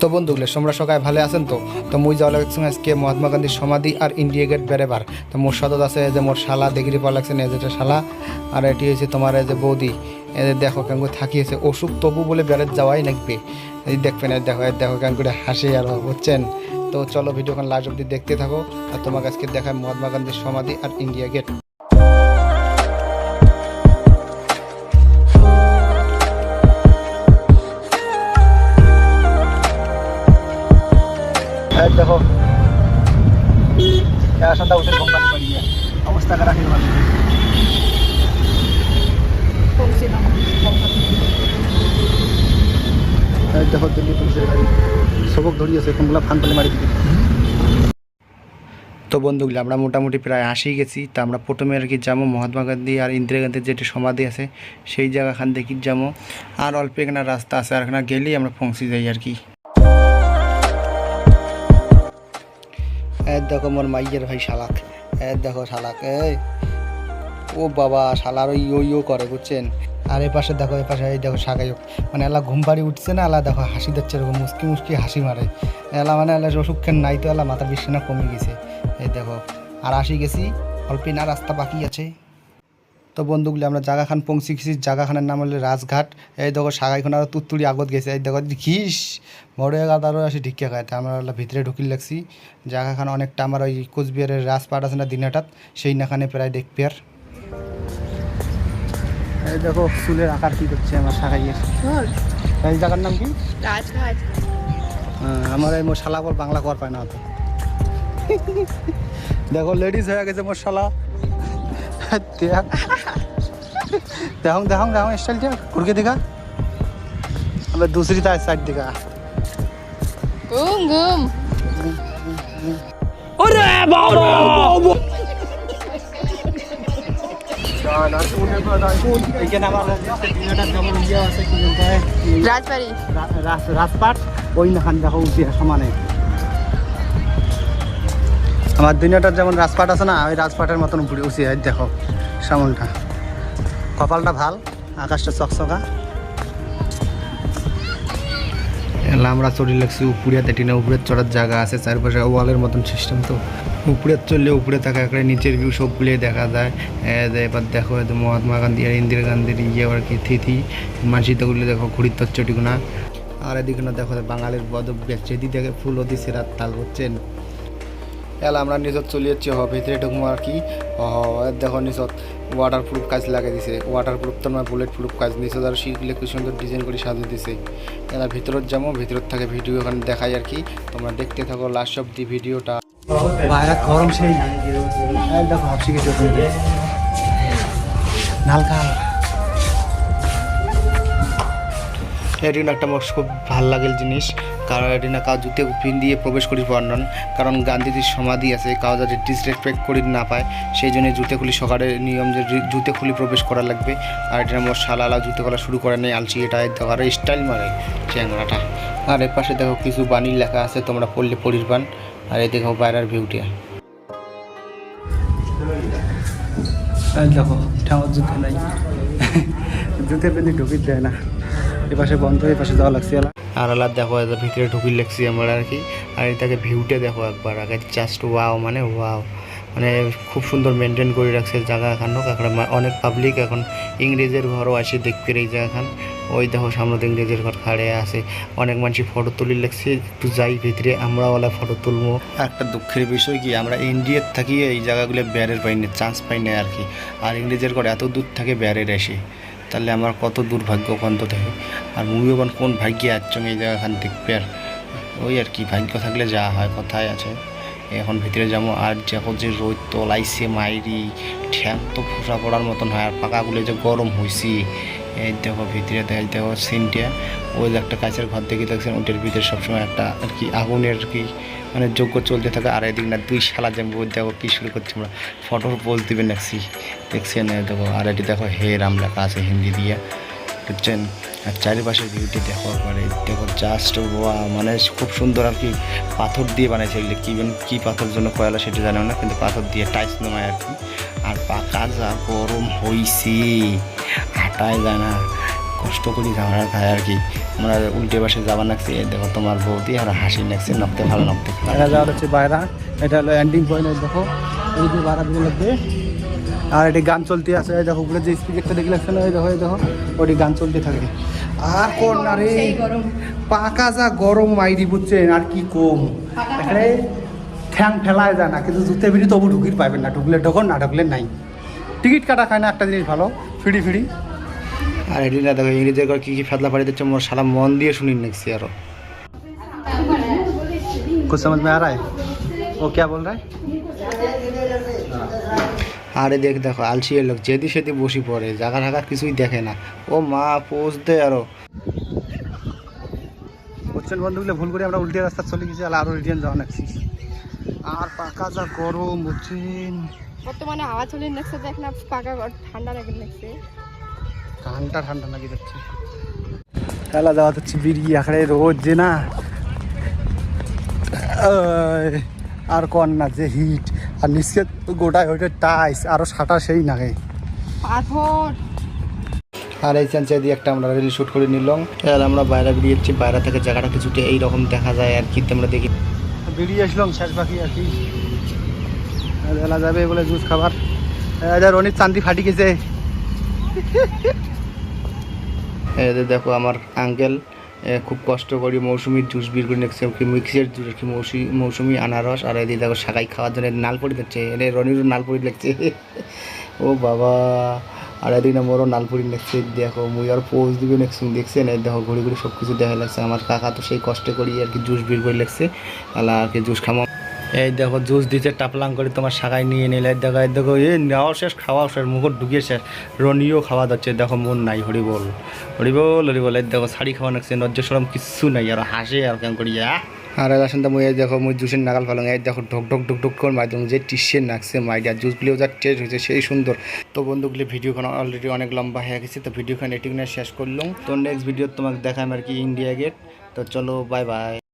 তো বন্ধুগুলো তোমরা সবাই ভালো আছেন তো? তো মুই যাওয়া লাগছে আজকে মহাত্মা গান্ধীর সমাধি আর ইন্ডিয়া গেট বেড়েবার। তো মোর সদত আছে যে মোর শালা দেখিরি পাওয়া লাগছে যেটা শালা। আর এটি হয়েছে তোমার এই যে বৌদি। যে দেখো কেন করে থাকিয়েছে। অসুখ তবু বলে বেড়ে যাওয়াই লাগবে। এই দেখবেন এই দেখো এই দেখো কেন করে হাসি আর বুঝছেন তো চলো ভিডিওখান লাস্ট অব্দি দেখতে থাকো। আর তোমাকে আজকে দেখায় মহাত্মা গান্ধীর সমাধি আর ইন্ডিয়া গেট। পুলিশের গাড়ি। সবক ধরিয়েছে কোনগুলা ফান মারি তো বন্ধুগুলো আমরা মোটামুটি প্রায় আসি গেছি। তা আমরা প্রথমে আর কি যাব মহাত্মা গান্ধী আর ইন্দিরা গান্ধীর যেটি সমাধি আছে, সেই জায়গাখান দেখি যাব। আর অল্প এখানে রাস্তা আছে, আর এখানে গেলেই আমরা পৌঁছে যাই আর কি। দেখো মোর মাইয়ের ভাই শালাক। দেখো শালাক, এই। ও বাবা, শালার ওই ইয়ো করে, বুঝছেন? আর এই পাশে দেখো, এই পাশে এই দেখো সাগাই মানে এলা ঘুম পাড়ি উঠছে না, এলা দেখো হাসি দিচ্ছে, এরকম মুসকি মুসকি হাসি মারে। এলা মানে এলা অসুখ খেন নাই তো, এলা মাথা বেশি না কমে গেছে। এই দেখো, আর আসি গেছি, অল্প না রাস্তা বাকি আছে। তো বন্ধুগুলি আমরা জাগাখান পৌঁছে গেছি। জাগাখানের নাম হলো রাজঘাট। এই দেখো সাগাইখান আরও তুত্তুড়ি আগত গেছে। এই দেখো ঘিস বড় এগাত আরও আসি ঢিকে খায় আমরা ভিতরে ঢুকিল লাগছি। জাগাখান অনেকটা আমার ওই কোচবিহারের রাজপাট আছে না দিনাটাত সেই নাখানে প্রায় দেখবে আর এই দেখো চুলের আকার কি করছে আমার সাগাইয়ের এই জায়গার নাম কি রাজঘাট হ্যাঁ, আমার এই মোর শালা কর বাংলা কর পায় না তো দেখো লেডিস হয়ে গেছে মোর শালা দেখ দেখো দেখো দেখো স্টাইল দেখ ঘুরকে দেখা আবার दूसरी তার সাইড দেখা ঘুম ঘুম এইখানে আমার দেখো উঠে সমানে আমার দুনিয়াটার যেমন রাজপাট আছে না, ওই রাজপাটের মতন ঘুরে উচিয়ে দেখো সামনটা কপালটা ভালো, আকাশটা চকচকা। আমরা চড়ি লাগছে উপরে টিনে উপরে চড়ার জায়গা আছে, চারপাশে ওয়ালের মতন সিস্টেম তো। উপরে চললে উপরে থাকা একটা নিচের ভিউ সবগুলোই দেখা যায়। এবার দেখো মহাত্মা গান্ধী আর ইন্দিরা গান্ধীর ইয়ে আর কি থিথি মানসিকগুলো দেখো ঘুরির তচ্চটিগুনা আর এদিকে দেখো বাঙালির বদ বেচেদি দেখে ফুলও দিছে রাত তাল করছেন এলা আমরা নিজত চলে যাচ্ছি হ ভিতরে ঢুকবো আর কি? হ দেখো নিজত ওয়াটার প্রুফ কাজ লাগিয়ে দিছে। ওয়াটার প্রুফ তো নয় বুলেট প্রুফ কাজ। নিচত আর শিখলে খুব সুন্দর ডিজাইন করে সাজিয়ে দিছে। এলা ভিতরত যাব ভিতরত থাকে ভিডিও ওখানে দেখাই আর কি। তোমরা দেখতে থাকো লাস্ট অব দি ভিডিওটা বাইরে গরম সেই এই দেখো হাফসি গেছে নালকা এটি একটা আমার খুব ভালো লাগেল জিনিস। কারণ এটি না কাউ জুতে পিন দিয়ে প্রবেশ করি বর্ণন। কারণ গান্ধীজির সমাধি আছে কাউ যাতে ডিসরেসপেক্ট করি না পায়। সেই জন্য জুতে খুলি সকালে নিয়ম যে জুতে খুলি প্রবেশ করা লাগবে। আর এটা আমার শালালা জুতে করা শুরু করে নেই, আলসি এটা এই দেখো আর স্টাইল মারে, চ্যাংরাটা। আর এর পাশে দেখো কিছু বাণী লেখা আছে, তোমরা পড়লে পড়ির পান আর এই দেখো বাইরের ভিউটা দেখো ঠাকুর জুতে নাই। জুতে পেলে দেয় না। এপাশে বন্ধ এই পাশে যাওয়া লাগছে আলাদা দেখো এত ভিতরে ঢুকি লাগছি আমরা আর কি। আর এটাকে ভিউটা দেখো একবার, আগে জাস্ট ওয়াও মানে ওয়াও মানে খুব সুন্দর মেনটেন করে রাখছে জায়গা এখান এখন অনেক পাবলিক এখন ইংরেজের ঘরও আসে দেখতে এই জায়গাখান। ওই দেখো সামনে ইংরেজের ঘর খাড়ে আছে। অনেক মানুষ ফটো তুলি লাগছে একটু যাই ভিতরে আমরা ওলা ফটো তুলবো। একটা দুঃখের বিষয় কি, আমরা ইন্ডিয়ার থাকি এই জায়গাগুলো ব্যারের পাই না চান্স পাই না আর কি। আর ইংরেজের ঘর এত দূর থাকে ব্যারের এসে। তাহলে আমার কত দুর্ভাগ্য কন্ত থেকে আর মুভিও কোন ভাগ্যে আসছেন এই জায়গাখান দেখবে আর ওই আর কি, ভাগ্য থাকলে যা হয় কথায় আছে। এখন ভিতরে যেমন আর যখন যে রোদ তোলাইছে মাইরি, ঠ্যাং তো ফুসা পড়ার মতন হয়, আর পাকাগুলো যে গরম হয়েছি এই দেখো ভিতরে দেখ, দেখো সিনটা। ওই একটা কাছের ঘর দেখে দেখছেন, ওটার ভিতরে সবসময় একটা আর কি আগুনের কি মানে যোগ্য চলতে থাকে। আর এদিক না দুই শালা যেমন ওই দেখো কী শুরু করছি আমরা। ফটোর পোজ দিবেন দেখছি দেখছেন দেখো, আর এটি দেখো হে রাম লেখা আছে হিন্দি দিয়ে। বুঝছেন আর চারিপাশের ভিউটি দেখো একবারে। দেখো জাস্ট মানে খুব সুন্দর আর কি পাথর দিয়ে বানাইছে এগুলো। কী কী পাথর জন্য কয়লা সেটা জানো না, কিন্তু পাথর দিয়ে টাইস নমায় আর কি। আর পাকা যা গরম হইছে। হাঁটায় যায় না। কষ্ট করি খাবার খায় আর কি। আমরা উল্টে পাশে যাবার লাগছে দেখো তোমার বৌদি আর হাসি লাগছে নকতে ভালো বাইরা যাওয়ার হচ্ছে বাইরা। এটা হলো এন্ডিং পয়েন্ট দেখো। এই যে বাইরা দিকে লাগবে। আর এটি গান চলতে আছে দেখো, উপরে যে স্পিকারটা দেখে লাগছে না এই দেখো দেখো। ওটি গান চলতে থাকে। আর কোন না রে? পাকা যা গরম মাইরি, বুঝছেন? আর কি কম? এখানে ঠ্যাং ঠেলায় যায় না, কিন্তু জুতে ফিরি তবু ঢুকির পাবেন না। ঢুকলে ঢোকন, না ঢুকলে নাই। টিকিট কাটা খায় না, একটা জিনিস ভালো। ফিরি ফিরি আর এটি না দেখো ইংরেজের ঘর কী কী ফেতলা পাড়ি দিচ্ছে মোর সারা মন দিয়ে শুনি নেছি আরো कुछ समझ में आ रहा है वो क्या बोल रहा है আরে দেখ দেখো আলসিয়ে লোক যেদি সেদি বসি পড়ে জায়গা ঢাকা কিছুই দেখে না ও মা পোষ দে আরো বুঝছেন বন্ধুগুলো ভুল করে আমরা উল্টে রাস্তা চলে গেছি আর আরো রিটার্ন যাওয়া নাকছি আর পাকা যা গরম বুঝছেন বর্তমানে হাওয়া চলে নেক্সে দেখ না পাকা ঘর ঠান্ডা লাগে নেক্সে ঠান্ডা ঠান্ডা লাগে যাচ্ছে খেলা দেওয়া হচ্ছে বিড়ি আখড়ে রোজ যে না? আয়, আর কর না যে হিট আর নিচে গোটায় ওইটা টাইস আরও সাটা সেই নাগে পাথর। আর এই চান্সে দিয়ে একটা আমরা রিল শুট করে নিলাম। আর আমরা বাইরে বেরিয়েছি বাইরে থেকে জায়গাটা কিছুটা এইরকম দেখা যায় আর কি আমরা দেখি বেরিয়ে আসলাম শেষ বাকি আর কি। বেলা যাবে বলে জুস খাবার। এটা রনির চান্দি ফাটি গেছে। যে দেখো আমার আঙ্কেল খুব কষ্ট করি মৌসুমির জুস বের করে নিচ্ছে কি মিক্সের জুস কি মৌসুমি মৌসুমি আনারস। আর এদিকে দেখো শাকাই খাওয়ার জন্য নাল পড়ি দিচ্ছে। এটা রনিরও নাল পড়ি লাগছে ও বাবা। আর এদিকে মোরও নালপুরি নেক্সট দেখো মুই আর পোজ দিবে নেক্সট দেখছেন? এই দেখো ঘুরে ঘুরে সব কিছু দেখা লাগছে। আমার কাকা তো সেই কষ্ট করি আর কি জুস বের করে লাগছে আলা আর কি জুস খামো। এই দেখো, জুস দিতে টাপলাং করে তোমার শাখায় নিয়ে নিলে। এই দেখো এই দেখো এ নেওয়া শেষ খাওয়া শেষ, মুখর ঢুকিয়ে শেষ। রনিও খাওয়া যাচ্ছে, দেখো, মন নাই, হরিবল। হরিবল হরিবল, এই দেখো, শাড়ি খাওয়া নাকছে নজ্জ সরম কিচ্ছু নাই, আর হাসে আর কেমন করি আর আসেন তো মুই এই দেখো, মুই জুসের নাগাল ফেলাম এই দেখো, ঢক ঢক ঢক ঢক করে মাধ্যম যে টিসের নাকছে মাইডিয়া জুসগুলিও যা টেস্ট হয়েছে, সেই সুন্দর। তো বন্ধুগুলি, ভিডিওখান অলরেডি অনেক লম্বা হয়ে গেছে, তো ভিডিওখান এটিখানে শেষ করলাম। তো নেক্সট ভিডিও তোমাকে দেখাম আর কি ইন্ডিয়া গেট তো চলো বাই বাই